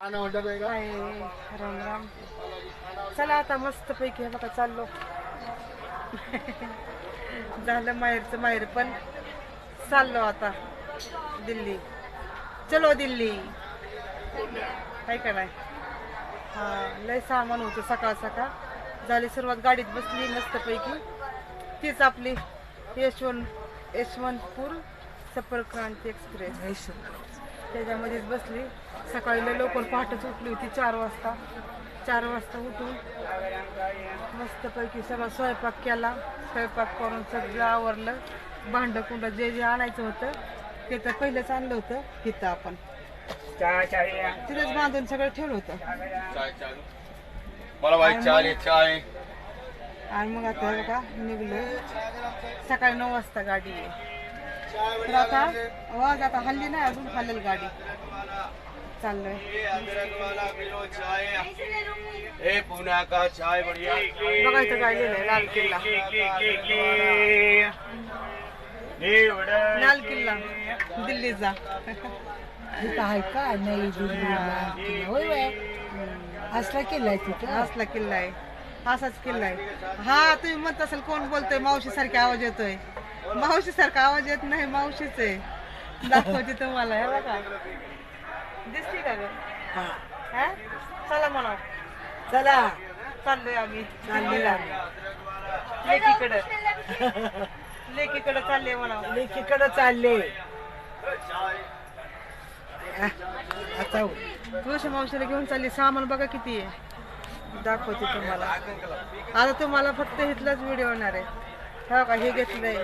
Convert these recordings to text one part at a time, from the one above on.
काय राम राम. चला आता मस्त पैकी हे बघा चाललो. झालं माहेरचं माहेर पण. चाललो आता दिल्ली. चलो दिल्ली. काय का नाही? हा लय सामान होतं सकाळ सकाळ. झाली सुरुवात गाडीत बसली मस्त पैकी तीच आपली यशवंत यशवंतपूर सफरक्रांती एक्सप्रेस. त्याच्यामध्येच बसली. सकाळी लवकर पहाटच उठली होती चार वाजता. चार वाजता उठून मस्तपैकी सगळा स्वयंपाक केला. स्वयंपाक करून सगळं आवरलं. भांडं कुंड जे जे आणायचं होतं ते तर पहिलेच आणलं होतं. तिथं आपण. तिथेच बांधून सगळं ठेवलं होतं. आणि मग आता हे बघा निघलो सकाळी नऊ वाजता गाडी आहे. तर आता आवाज आता हल्ली नाही अजून हल्लेल गाडी. चाललोय. ये अदरक वाला पिलो चाय ए पुणे का चाय बढ़िया? बघा इथं काय लिहिलंय लाल किल्ला. लाल किल्ला. दिल्लीचा तिथं आहे का? नाही किल्ला. होय बाय असला केलाय तिथं. असला किल्ला आहे. असाच किल्ला आहे. हा तुम्ही म्हणत असाल कोण बोलतोय? मावशी सारखा आवाज येतोय. मावशी सारखा आवाज येत नाही मावशीच आहे. दाखवते तुम्हाला हे बघा. दिसते का ग? हा. हा? चला म्हणा. चला. चाललोय आम्ही. आम्ही. लेकीकडं. लेकीकडं चालले म्हणा. लेकीकडे चालले. आता हो. तुळशी मावशीला घेऊन चालली. सामान बघा किती आहे. दाखवते तुम्हाला. आता तुम्हाला फक्त इथलाच व्हिडिओ होणार आहे. हो का? हे घेतलंय.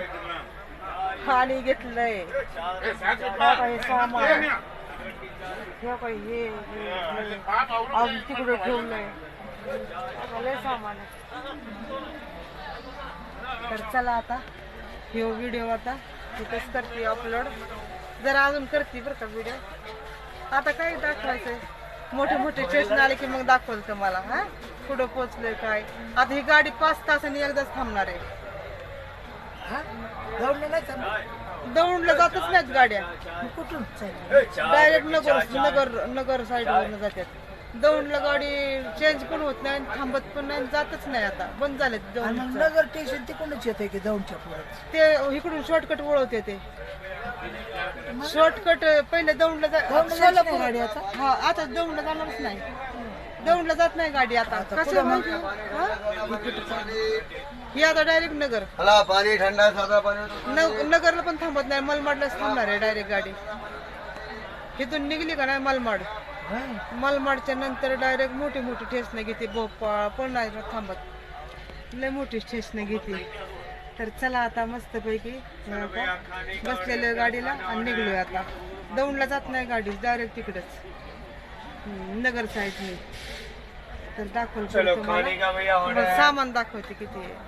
पाणी घेतलंय. हो का हे सामान. हो काही हे अजून तिकडे ठेवलं हो लय सामान आहे. तर चला आता हे व्हिडिओ आता तिथंच करते अपलोड जरा अजून करते बरं का व्हिडिओ आता काय दाखवायचं आहे मोठे मोठे स्टेशन आले की मग दाखवल तुम्हाला हा? कुठं पोचलोय काय? आता ही गाडी पाच तासांनी एकदाच थांबणार आहे. हा? दौडलं नाही चाललं? दौंडला जातच नाहीत गाड्या. मग कुठून? डायरेक्ट नगर नगर नगर साईडवरून जातात. दौंडला गाडी चेंज पण होत नाही थांबत पण नाही जातच नाही आता. बंद झाले आणि मग नगर स्टेशन तिकडूनच येते की दौंडच्या पुढे? ते इकडून शॉर्टकट वळवते ते शॉर्टकट पहिले दौंडला जा- दौंडला जायची सोलापूर- नाही गाडी आता? हा आता दौंडला जाणारच नाही. दौंडला जात नाही गाडी आता. कसं माहिती हा? ही आता डायरेक्ट नगर. हला ठंडा सादा पानी न- नगरला पण थांबत नाही मलमाडलाच थांबणार आहे डायरेक्ट गाडी. इथून निघली का नाही मलमाड. मलमाडच्या नंतर डायरेक्ट मोठी मोठी स्टेशन घेते भोपाळ पण नाही थांबत. लय मोठी स्टेशन घेते. तर चला आता मस्तपैकी हे आता बसलेलं गाडीला आणि निघलोय आता. दौंडला जात नाही गाडी डायरेक्ट तिकडच. नगर साईडने तर दाखवलं चलो तुम्हाला. सामान दाखवते किती आहे.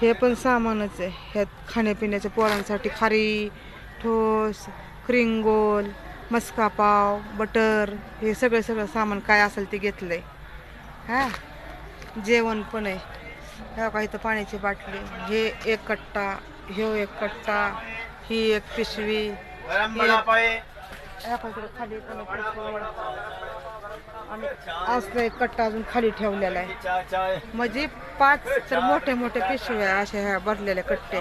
हे पण सामानच आहे. ह्यात खाण्यापिण्याच्या पोरांसाठी खारी ठोस क्रिंगोल मस्का पाव बटर हे सगळं सगळं सामान काय असेल ते घेतलंय. हा? जेवण पण आहे. ह्या का इथं पाण्याची बाटली. हे एक कट्टा ह्यो एक कट्टा ही एक पिशवी खाली असलं एक कट्टा अजून खाली ठेवलेला आहे. म्हणजे पाच तर मोठे मोठे पिशव्या अशा ह्या भरलेल्या कट्टे.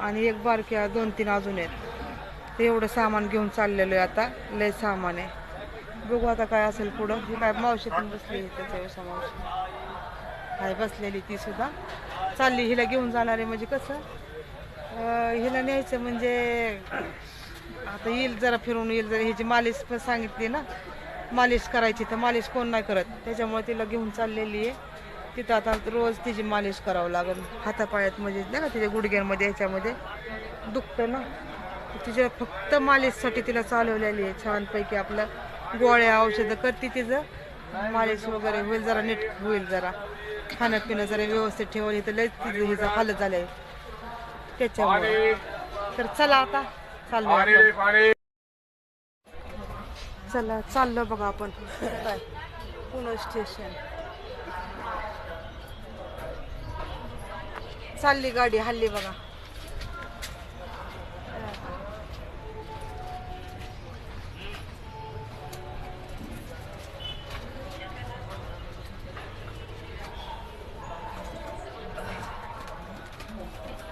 आणि एक बारक्या दोन तीन अजून आहेत. ते एवढं सामान घेऊन चाललेलो आहे आता लय सामान आहे. बघू आता काय असेल पुढं. ही काय मावशी पण बसली आहे त्याच्या मावशी काय बसलेली ती सुद्धा. चालली हिला घेऊन जाणार आहे म्हणजे कसं? हिला न्यायचं म्हणजे आता येईल जरा फिरून येईल जरा. हिची मालिश पण सांगितली ना. मालिश करायची तर मालिश कोण नाही करत. त्याच्यामुळे तिला घेऊन चाललेली आहे. तिथं आता रोज तिची मालिश करावं लागेल. हातापायात म्हणजे नाही का तिच्या गुडघ्यांमध्ये याच्यामध्ये दुखतं ना. तिच्या फक्त मालिशसाठी तिला चालवलेली आहे छानपैकी आपलं. गोळ्या औषधं करते तिचं. मालिश वगैरे होईल जरा नीट होईल जरा. खाणं पिणं जरा व्यवस्थित ठेवली तर लय तिचं हिचं हालत झालंय. त्याच्यामुळे. तर चला आता चाललो चला चाललो बघा आपण. काय पुणे स्टेशन. चालली गाडी हल्ली बघा.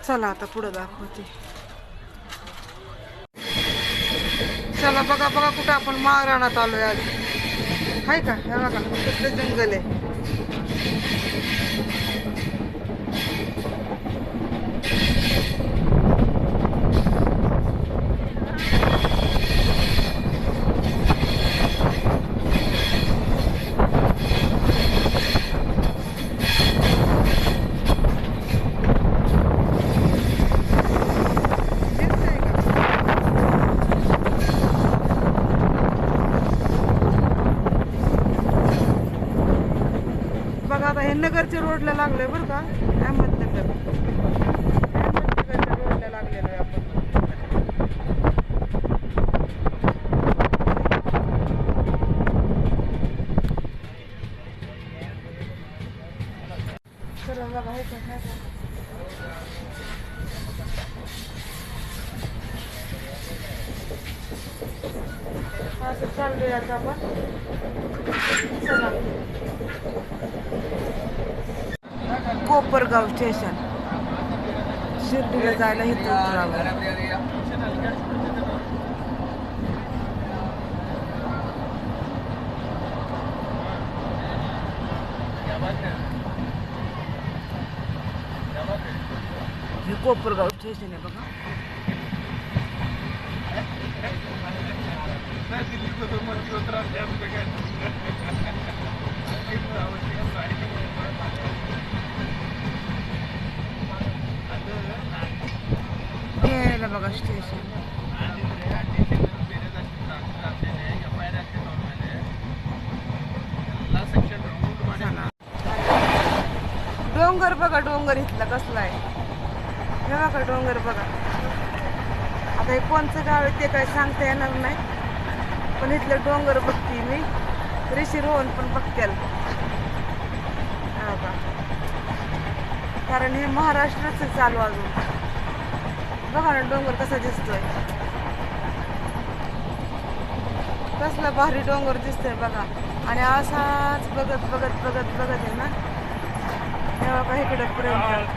चला आता पुढे दाखवते. चला बघा बघा कुठं आपण माळरानात आलोय आज. आहे का? हे बघा कुठलं जंगल आहे. लागलोय बरं का? अहमदनगर अहमदनगरच्या रोडला लागलेलो आहे आपण? चला असं चाललोय आता आपण. चला. कोपरगाव स्टेशन. शिर्डीला जायला इथं उतरावं. हे कोपरगाव स्टेशन आहे बघा. हे बघा स्टेशन डोंगर बघा डोंगर इथला कसला आहे. हे बघा डोंगर बघा. आता हे कोणचं गाव आहे ते काय सांगता येणार नाही. पण इथलं डोंगर बघते मी. ऋषी रोहन पण बघतेल. का कारण हे महाराष्ट्राच चालू अजून. बघा ना डोंगर कसा दिसतोय? कसला भारी डोंगर दिसतोय बघा. आणि असाच बघत बघत बघत बघत आहे ना? हे बघा इकडे पर्यंत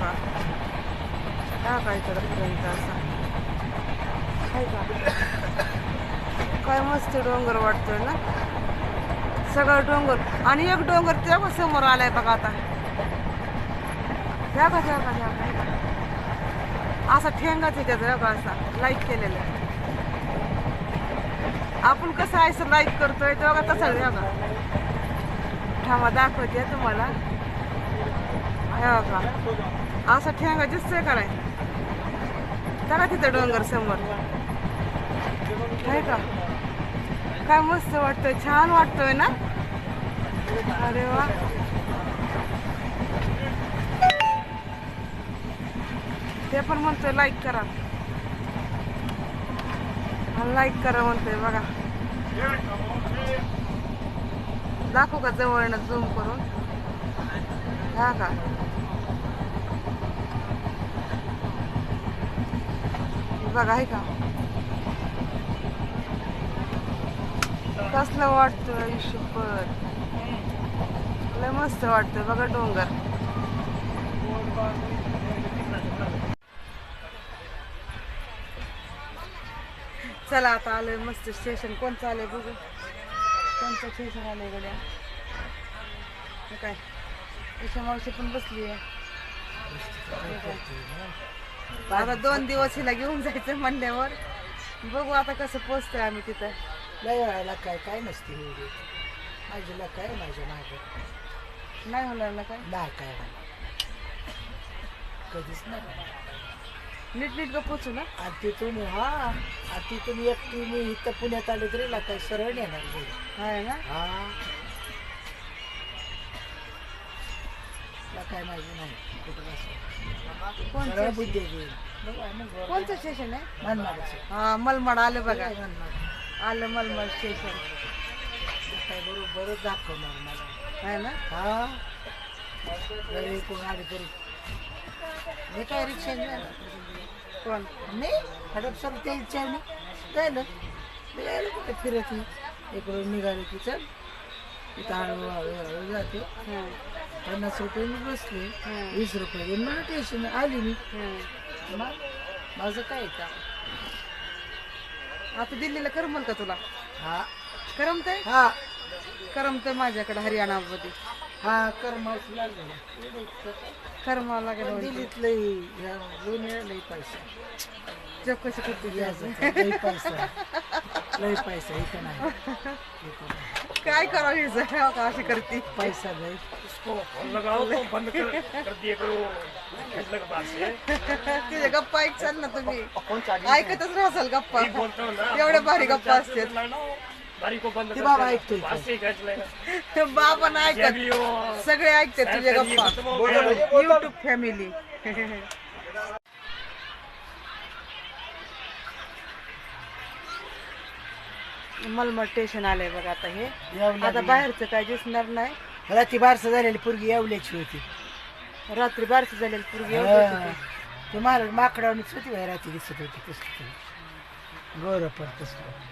का? का इकडे पर्यंत असा? आहे का? काय मस्त डोंगर वाटतोय ना? सगळं डोंगर. आणि एक डोंगर तेव्हा समोर आलाय बघा आता. त्या का त्या का त्या का? असा ठेंगाच आहे त्याचा बघा असा. लाईक केलेला आहे. आपण कसं आहे असं लाईक करतोय तेव्हा तसा बघा थांबा दाखवते तुम्हाला. हे बघा. असा ठेंगा दिसतोय का नाही? त्याला तिथं डोंगर समोर. आहे का? काय मस्त वाटतोय छान वाटतोय ना? अरे वा. ते पण म्हणतोय लाईक करा. लाईक करा म्हणतोय बघा. दाखवू का जवळनं झूम करून? हा का? बघा आहे का? कसलं वाटतं शपथ लय मस्त वाटतं बघा डोंगर. चला आता आलोय मस्त स्टेशन कोणतं आलंय बघू. कोणतं स्टेशन आलंय गड्या? काय? त्याच्या मावशी पण बसली आहे. आता दोन दिवस हिला घेऊन जायचं म्हणल्यावर. बघू आता कसं पोचतोय आम्ही तिथं. लय वेळाला काय काय नसते माझ्याला काय माझ्या मागं? नाही होणार ना काय? नाही काय होणार. कधीच नाही नीट नीट का पोचू ना. तिथून हा आणि तिथून एकटी मी इथं पुण्यात आले तरी ला काय सरळ येणार घरी ना? हा. काय माहिती नाही. कुठं बसलं. कोणचं सरळ बुद्धी घेईल बघू आम्ही गोर- कोणतं स्टेशन आहे? मनमाडचं. हा मलमाड आलं बघा. काय मनमाड? आलं मलमाड स्टेशन काय बरोबरच दाखवणार मला. ना? हा. घरी कोण आली तरी. मी काय रिक्षा कोण? नाही हडप सर ते इच्छा आहे ना? जायला मी कुठे फिरत नाही. इकडून निघाले की चल. इथं हळू हळू हळू जाते. हं. पन्नास रुपये मी बसले. हं. वीस रुपये मला टेन्शन आली मी हं. मग माझं काय का आता दिल्लीला करमल का तुला? हा. करमतंय? हा. करमतंय माझ्याकडे हरियाणामध्ये. हा कर्माच लागलं करमावं लागेल लई या दोन वेळा लई पैसा. चौकशी करते ती? अजून. व्याजाचा लई पैसा. लई पैसा इथं नाही. इथं नाही. काय करावं हिचं? हो का अशी करते. पैसा लई तिच्या गप्पा ऐकचाल ना तुम्ही. ऐकतच राहाल गप्पा. एवढ्या भारी गप्पा असतात. ते बाबा ऐकतोय का? बाबा नाही ऐकत. सगळे ऐकतात तुझ्या गप्पा. युट्यूब फॅमिली मलमल स्टेशन आलंय बघा आता हे. आता बाहेरचं काय दिसणार नाही. रात्री बारसं झालेली पोरगी येवल्याची होती. रात्री बारशी झालेली पूर्वी हा. ते मार माकडावणीच होती रात्री दिसत होती कसली गोर पण तसलं.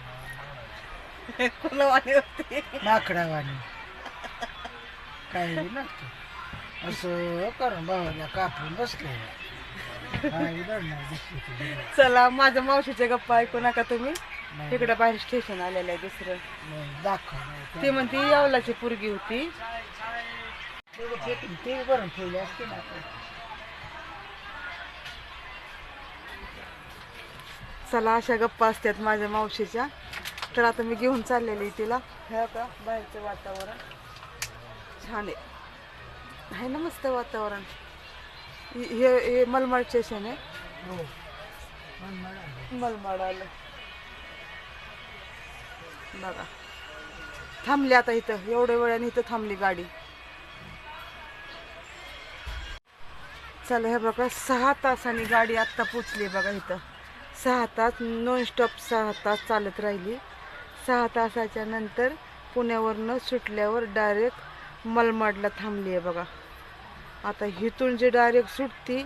कुलवाणी होती. माकडावाणी काय बी नसतं असं करून भावाला कापून बसलं. दिसली ती. चला माझ्या मावशीच्या गप्पा ऐकू नका तुम्ही. नाही, तिकडे बाहेर स्टेशन आलेलं आहे दुसरं. नाही, दाखव नाही. ती म्हणते यावलाची पोरगी होती. ते भरून ठेवले असते ना आपण. चला अशा गप्पा असतात माझ्या मावशीच्या. तर आता मी घेऊन चाललेली तिला. हे का बाहेरचं वातावरण. छान आहे. आहे ना मस्त वातावरण. हे हे- मलमाड स्टेशन आहे. हो. मला. मलमाड आलं. बघा. थांबली आता इथं. एवढ्या वेळाने इथं थांबली गाडी. चला हे बघा. सहा तासांनी गाडी आत्ता पोचली बघा इथं. सहा तास नॉन स्टॉप सहा तास चालत राहिली. सहा तासाच्या नंतर पुण्यावरनं सुटल्यावर डायरेक्ट मलमाडला थांबली आहे बघा. आता इथून जे डायरेक्ट सुटती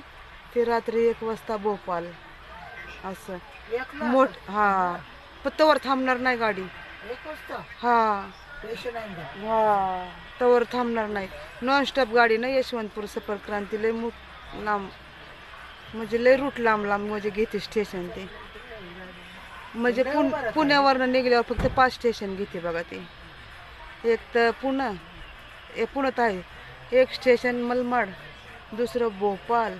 ते रात्री एक वाजता भोपाल. असं. मोठ हा. पण तवर थांबणार नाही गाडी. हा? हा. तवर थांबणार नाही. नॉन स्टॉप गाडी ना यशवंतपूर सफर क्रांती लय लांब म्हणजे लय रूट लांब लांब म्हणजे घेते स्टेशन ते. म्हणजे पुन पुण्यावरनं निघल्यावर फक्त पाच स्टेशन घेते बघा ती. एक तर पुणे ए पुण्यात आहे. एक स्टेशन मलमाड दुसरं भोपाल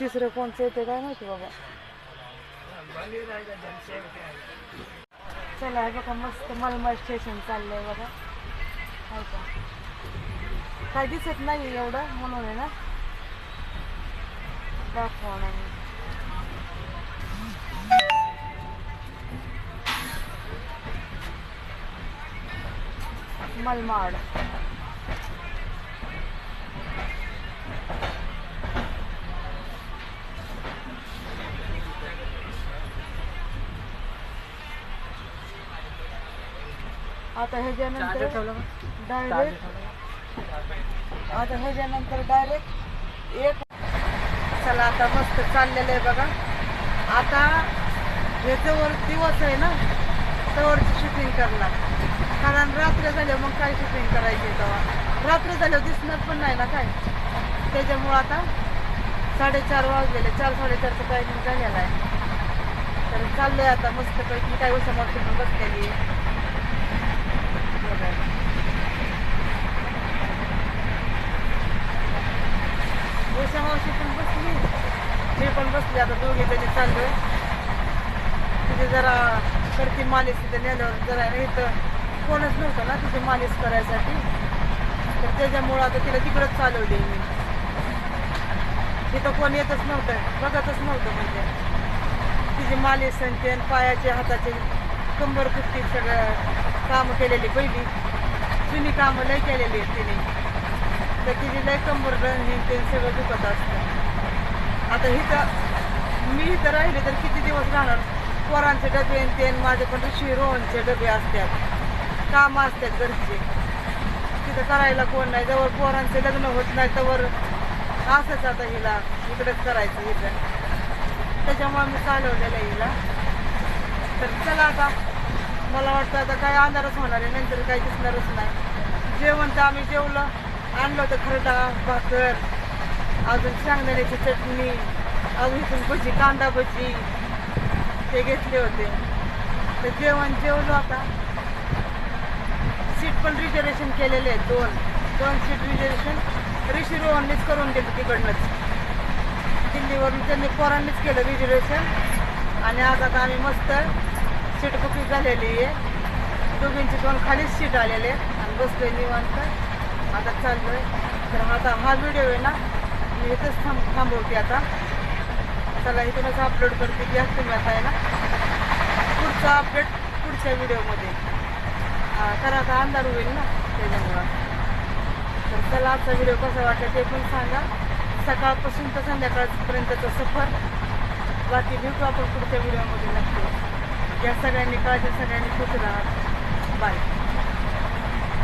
तिसरं कोणचं येते काय माहिती बाबा? चला बघा मस्त मलमाड स्टेशन चाललंय बघा. का? काय दिसत नाही एवढं म्हणून आहे ना? दाखवणार मलमाड. आता ह्याच्यानंतर डायरेक्ट आता ह्याच्यानंतर डायरेक्ट एक चला आता मस्त चाललेलं आहे बघा. आता ह्याच्यावर दिवस आहे ना त्यावरची शूटिंग करणार. कारण रात्र झाल्यावर मग काय शूटिंग करायची तेव्हा? रात्र झाल्यावर दिसणार पण नाही ना काय? त्याच्यामुळं आता साडेचार वाजलेले चार साडेचारचं टायमिंग झालेलं आहे. तर चाललंय आता मस्तपैकी. काय हो समोर फिरून बसलेली? हो मावशी पण बसली. मी पण बसली. आता दोघे जणी चाललोय. तिथे जरा करती मालिश तिथे नेल्यावर जरा येतं इथं कोणच नव्हतं ना तिथे मालिश करायसाठी. तर त्याच्यामुळं आता तिला तिकडंच चालवली मी. तिथं कोण येतच नव्हतं बघतच नव्हतं म्हणजे. तिची मालिश आणि पायाचे हाताचे कंबर कुट्टी सगळं कामं केलेली पहिली. जुनी कामं लय केलेली आहेत तिने. तर तिची लय कंबर हे ते सगळं दुखत असतं. आता इथं मी इथं राहिले तर किती दिवस राहणार? पोरांचे डबे आणि ते आणि माझे पण ऋषी रोहनचे डबे असतात. काम असतात घरचे. तिथं करायला कोण नाही. जवळ पोरांचे लग्न होत नाही तर असंच आता हिला इकडेच करायचं इथं. त्याच्यामुळे मी चालवलेलं हिला. तर चला आता. मला वाटतं आता काय अंधारच होणार आहे नंतर काही दिसणारच नाही. जेवण तर आम्ही जेवलं. आणलं होतं खरडा भाकर अजून शेंगदाण्याची चटणी अजून इथून भजी कांदा भजी ते घेतले होते. तर जेवण जेवलो आता. पण रिझर्वेशन केलेले आहेत दोन. दोन सीट रिझर्वेशन ऋषी रोहननीच करून दिलं तिकडनंच. दिल्लीवरून त्यांनी पोरांनीच केलं रिझर्वेशन आणि आज आता आम्ही मस्त सीट बुकिंग झालेली आहे. दोघींची दोन खालीच सीट आलेले आहेत. आणि बसलोय निवांत. आता चाललोय. तर आता हा व्हिडिओ आहे ना मी इथंच थांब थांबवते आता. चला इथूनच अपलोड करते. घ्या तुम्ही आता आहे ना. पुढचा अपडेट पुढच्या व्हिडिओमध्ये तर आता अंधार होईल ना त्याच्यामुळं. तर चला आजचा व्हिडिओ कसा वाटला ते पण सांगा. सकाळपासून तर संध्याकाळपर्यंतचं सफर. बाकी भेटू आपण पुढच्या व्हिडिओमध्ये नक्की. या सगळ्यांनी काळजी सगळ्यांनी खुश राहा. बाय